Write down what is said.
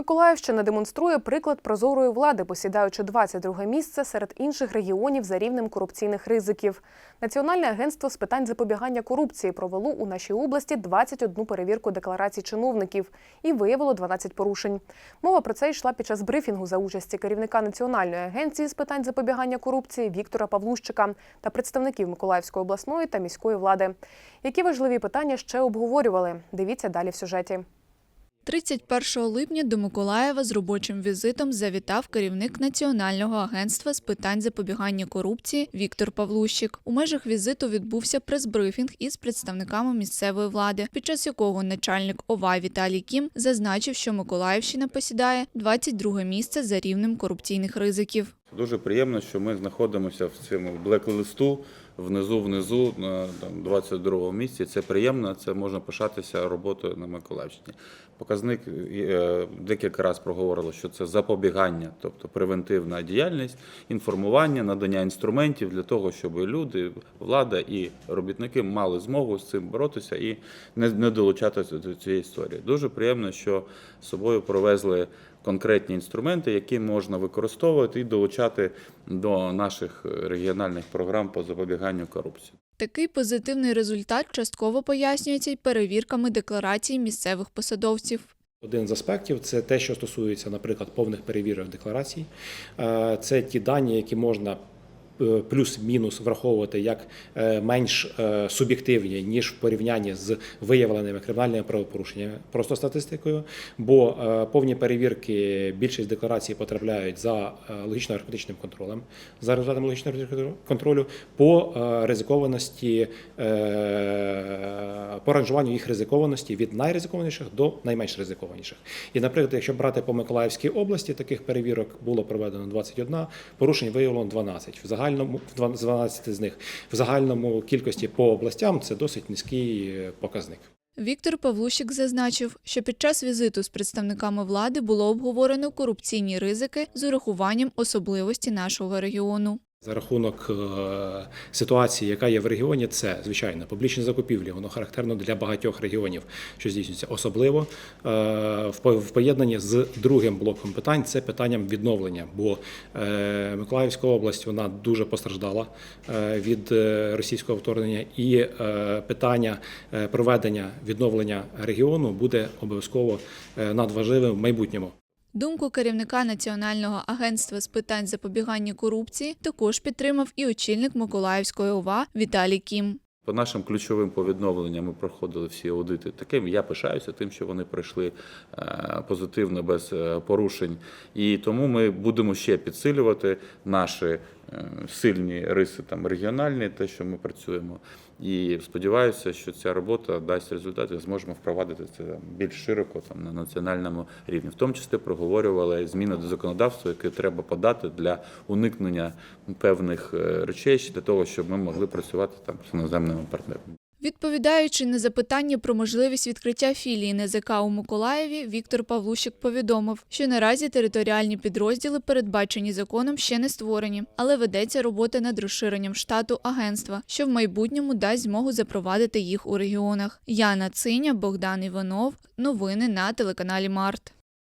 Миколаївщина демонструє приклад прозорої влади, посідаючи 22 місце серед інших регіонів за рівнем корупційних ризиків. Національне агентство з питань запобігання корупції провело у нашій області 21 перевірку декларацій чиновників і виявило 12 порушень. Мова про це йшла під час брифінгу за участі керівника Національної агенції з питань запобігання корупції Віктора Павлущика та представників Миколаївської обласної та міської влади. Які важливі питання ще обговорювали? Дивіться далі в сюжеті. 31 липня до Миколаєва з робочим візитом завітав керівник Національного агентства з питань запобігання корупції Віктор Павлущик. У межах візиту відбувся прес-брифінг із представниками місцевої влади, під час якого начальник ОВА Віталій Кім зазначив, що Миколаївщина посідає 22 місце за рівнем корупційних ризиків. Дуже приємно, що ми знаходимося в цьому блек-листу внизу, внизу на там, 22 місці. Це приємно, це можна пишатися роботою на Миколаївщині. Показник е, декілька разів проговорило, що це запобігання, тобто превентивна діяльність, інформування, надання інструментів для того, щоб люди, влада і робітники мали змогу з цим боротися і не, не долучатися до цієї історії. Дуже приємно, що з собою провезли конкретні інструменти, які можна використовувати і долучати до наших регіональних програм по запобіганню корупції. Такий позитивний результат частково пояснюється й перевірками декларацій місцевих посадовців. Один з аспектів це те, що стосується, наприклад, повних перевірок декларацій. Е, Це ті дані, які можна плюс-мінус враховувати як е, менш е, суб'єктивні ніж в порівнянні з виявленими кримінальними правопорушеннями, просто статистикою. Бо е, повні перевірки більшість декларацій потрапляють за е, логічно-арифметичним контролем, за результатами логічного контролю по е, ризикованості, е, по ранжуванню їх ризикованості від найризикованіших до найменш ризикованіших. І, наприклад, якщо брати по Миколаївській області, таких перевірок було проведено 21, порушень виявлено 12. В загальному в 12 з них в загальному кількості по областям це досить низький е, показник. Віктор Павлущик зазначив, що під час візиту з представниками влади було обговорено корупційні ризики з урахуванням особливості нашого регіону. За рахунок е, ситуації, яка є в регіоні, це звичайно публічні закупівлі. Воно характерно для багатьох регіонів, що здійснюється особливо е, в по- поєднанні з другим блоком питань. Це питанням відновлення. Бо е, Миколаївська область вона дуже постраждала від російського вторгнення, і питання проведення відновлення регіону буде обов'язково надважливим в майбутньому. Думку керівника Національного агентства з питань запобігання корупції також підтримав і очільник Миколаївської ОВА Віталій Кім. По нашим ключовим повідновленням ми проходили всі аудити. Таким я пишаюся тим, що вони пройшли е, позитивно без е, порушень. І тому ми будемо ще підсилювати наші сильні риси там регіональні, те, що ми працюємо. І сподіваюся, що ця робота дасть результат і зможемо впровадити це більш широко там на національному рівні. В тому числі проговорювали зміни до законодавства, яке треба подати для уникнення певних е, речей для того, щоб ми могли працювати там з іноземними партнерами. Відповідаючи на запитання про можливість відкриття філії НЗК у Миколаєві, Віктор Павлущик повідомив, що наразі територіальні підрозділи, передбачені законом, ще не створені, але ведеться робота над розширенням штату агентства, що в майбутньому дасть змогу запровадити їх у регіонах. Яна Циня, Богдан Іванов. Новини на телеканалі Март.